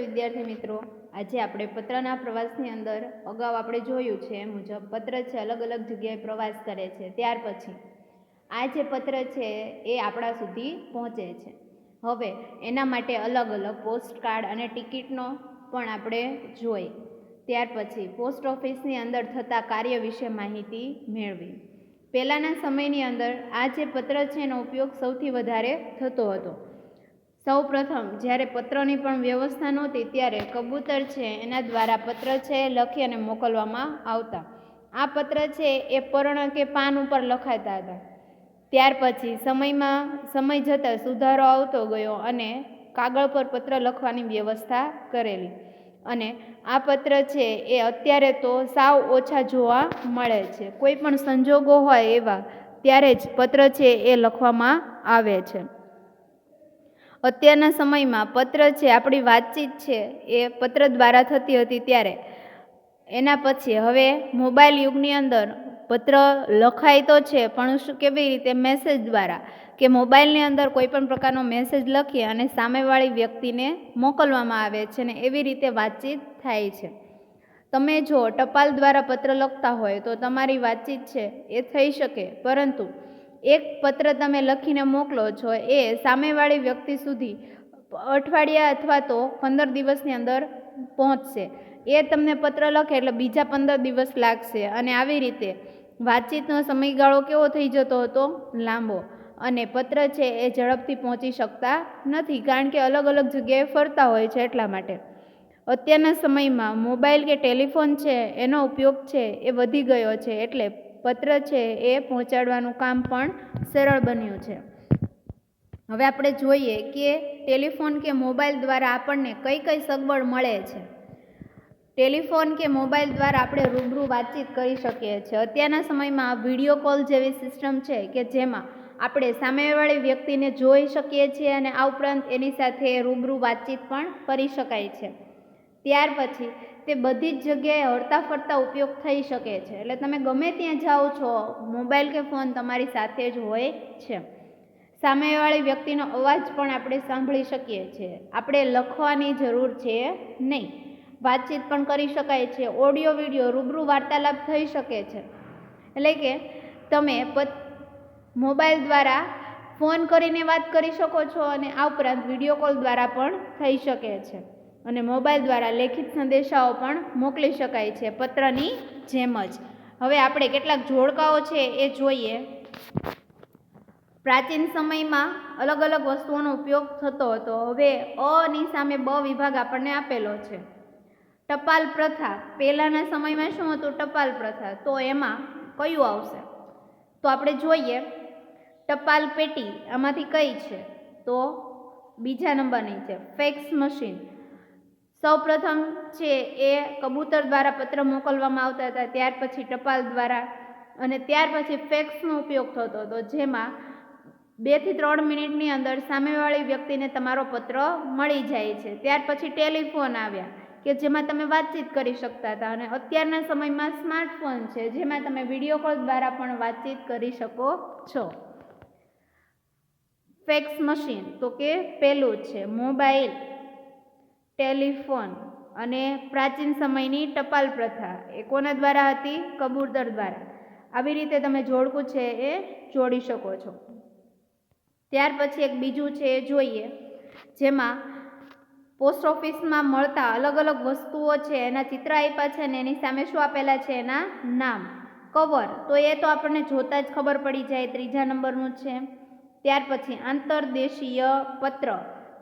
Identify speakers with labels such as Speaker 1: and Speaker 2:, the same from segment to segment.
Speaker 1: વિદ્યાર્થી મિત્રો. આજે આપણે પત્રના પ્રવાસની અંદર અગાઉ આપણે જોયું છે એ મુજબ પત્ર છે, અલગ અલગ જગ્યાએ પ્રવાસ કરે છે. ત્યાર પછી આ જે પત્ર છે એ આપણા સુધી પહોંચે છે. હવે એના માટે અલગ અલગ પોસ્ટ કાર્ડ અને ટિકિટનો પણ આપણે જોઈ. ત્યાર પછી પોસ્ટ ઓફિસની અંદર થતા કાર્ય વિશે માહિતી મેળવી. પહેલાંના સમયની અંદર આ જે પત્ર છે એનો ઉપયોગ સૌથી વધારે થતો હતો. સૌ પ્રથમ જ્યારે પત્રની પણ વ્યવસ્થા નહોતી, ત્યારે કબૂતર છે એના દ્વારા પત્ર છે લખી અને મોકલવામાં આવતા. આ પત્ર છે એ પર્ણ કે પાન ઉપર લખાતા હતા. ત્યાર પછી સમયમાં, સમય જતાં સુધારો આવતો ગયો અને કાગળ પર પત્ર લખવાની વ્યવસ્થા કરેલી. અને આ પત્ર છે એ અત્યારે તો સાવ ઓછા જોવા મળે છે. કોઈ પણ સંજોગો હોય એવા, ત્યારે જ પત્ર છે એ લખવામાં આવે છે. અત્યારના સમયમાં પત્ર છે, આપણી વાતચીત છે, એ પત્ર દ્વારા થતી હતી ત્યારે. એના પછી હવે મોબાઈલ યુગની અંદર પત્ર લખાય તો છે, પણ શું કેવી રીતે મેસેજ દ્વારા? કે મોબાઈલની અંદર કોઈ પણ પ્રકારનો મેસેજ લખી અને સામેવાળી વ્યક્તિને મોકલવામાં આવે છે ને એવી રીતે વાતચીત થાય છે. તમે જો ટપાલ દ્વારા પત્ર લખતા હોય તો તમારી વાતચીત છે, એ થઈ શકે. પરંતુ એક પત્ર તમે લખીને મોકલો છો, એ સામેવાળી વ્યક્તિ સુધી અઠવાડિયા અથવા તો પંદર દિવસની અંદર પહોંચશે. એ તમને પત્ર લખે એટલે બીજા પંદર દિવસ લાગશે. અને આવી રીતે વાતચીતનો સમયગાળો કેવો થઈ જતો હતો? લાંબો. અને પત્ર છે એ ઝડપથી પહોંચી શકતા નથી, કારણ કે અલગ અલગ જગ્યાએ ફરતા હોય છે એટલા માટે. અત્યારના સમયમાં મોબાઈલ કે ટેલિફોન છે, એનો ઉપયોગ છે, એ વધી ગયો છે, એટલે પત્ર છે એ પહોંચાડવાનું કામ પણ સરળ બન્યું છે. હવે આપણે જોઈએ કે ટેલિફોન કે મોબાઈલ દ્વારા આપણને કઈ કઈ સગવડ મળે છે. ટેલિફોન કે મોબાઈલ દ્વારા આપણે રૂબરૂ વાતચીત કરી શકીએ છીએ. અત્યારના સમયમાં વીડિયો કોલ જેવી સિસ્ટમ છે કે જેમાં આપણે સામેવાળી વ્યક્તિને જોઈ શકીએ છીએ અને આ ઉપરાંત એની સાથે રૂબરૂ વાતચીત પણ કરી શકાય છે. ત્યાર પછી તે બધી જ જગ્યાએ હરતા ફરતા ઉપયોગ થઈ શકે છે. એટલે તમે ગમે ત્યાં જાઓ છો, મોબાઈલ કે ફોન તમારી સાથે જ હોય છે. સામેવાળી વ્યક્તિનો અવાજ પણ આપણે સાંભળી શકીએ છીએ. આપણે લખવાની જરૂર છે નહીં. વાતચીત પણ કરી શકાય છે. ઓડિયો, વીડિયો, રૂબરૂ વાર્તાલાપ થઈ શકે છે. એટલે કે તમે મોબાઈલ દ્વારા ફોન કરીને વાત કરી શકો છો અને આ ઉપરાંત વીડિયો કોલ દ્વારા પણ થઈ શકે છે. અને મોબાઈલ દ્વારા લેખિત સંદેશાઓ પણ મોકલી શકાય છે, પત્રની જેમ જ. હવે આપણે કેટલાક જોડકાઓ છે એ જોઈએ. પ્રાચીન સમયમાં અલગ અલગ વસ્તુઓનો ઉપયોગ થતો હતો. હવે અની સામે બ વિભાગ આપણને આપેલો છે. ટપાલ પ્રથા. પહેલાંના સમયમાં શું હતું? ટપાલ પ્રથા. તો એમાં કયું આવશે? તો આપણે જોઈએ. ટપાલ પેટી. આમાંથી કઈ છે? તો બીજા નંબરની છે. Fax machine. સૌપ્રથમ છે એ કબૂતર દ્વારા પત્ર મોકલવામાં આવતા હતા, ત્યાર પછી ટપાલ દ્વારા અને ત્યાર પછી ફેક્સનો ઉપયોગ થતો હતો, જેમાં બેથી ત્રણ મિનિટની અંદર સામેવાળી વ્યક્તિને તમારો પત્ર મળી જાય છે. ત્યાર પછી ટેલિફોન આવ્યા કે જેમાં તમે વાતચીત કરી શકતા હતા અને અત્યારના સમયમાં સ્માર્ટફોન છે, જેમાં તમે વીડિયો કોલ દ્વારા પણ વાતચીત કરી શકો છો. ફેક્સ મશીન તો કે પેલું છે, મોબાઈલ. ટેલિફોન અને પ્રાચીન સમયની ટપાલ પ્રથા એ કોના દ્વારા હતી? કબૂતર દ્વારા. આવી રીતે તમે જોડકું છે એ જોડી શકો છો. ત્યાર પછી એક બીજું છે એ જોઈએ, જેમાં પોસ્ટ ઓફિસમાં મળતા અલગ અલગ વસ્તુઓ છે, એના ચિત્ર આપ્યા છે ને એની સામે શું આપેલા છે એના નામ. કવર, તો એ તો આપણને જોતાં જ ખબર પડી જાય, ત્રીજા નંબરનું છે. ત્યાર પછી આંતરદેશીય પત્ર.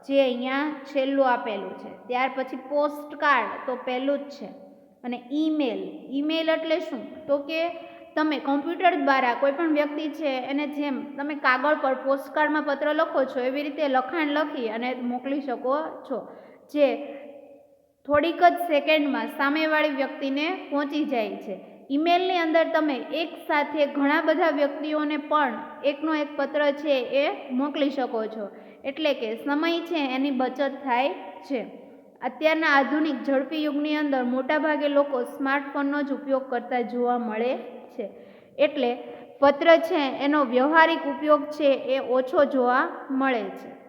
Speaker 1: જે અહીંયા છેલ્લું આપેલું છે. ત્યાર પછી પોસ્ટ કાર્ડ તો પહેલું જ છે. અને ઈમેલ ઈમેલ એટલે શું? તો કે તમે કોમ્પ્યુટર દ્વારા કોઈ પણ વ્યક્તિ છે એને જેમ તમે કાગળ પર પોસ્ટકાર્ડમાં પત્ર લખો છો, એવી રીતે લખાણ લખી અને મોકલી શકો છો. જે થોડીક જ સેકન્ડમાં સામેવાળી વ્યક્તિને પહોંચી જાય છે. ઈમેલની અંદર તમે એક સાથે ઘણા બધા વ્યક્તિઓને પણ એકનો એક પત્ર છે એ મોકલી શકો છો. એટલે કે સમય છે એની બચત થાય છે. અત્યારના આધુનિક ઝડપી યુગની અંદર મોટાભાગે લોકો સ્માર્ટફોનનો જ ઉપયોગ કરતા જોવા મળે છે. એટલે પત્ર છે એનો વ્યવહારિક ઉપયોગ છે એ ઓછો જોવા મળે છે.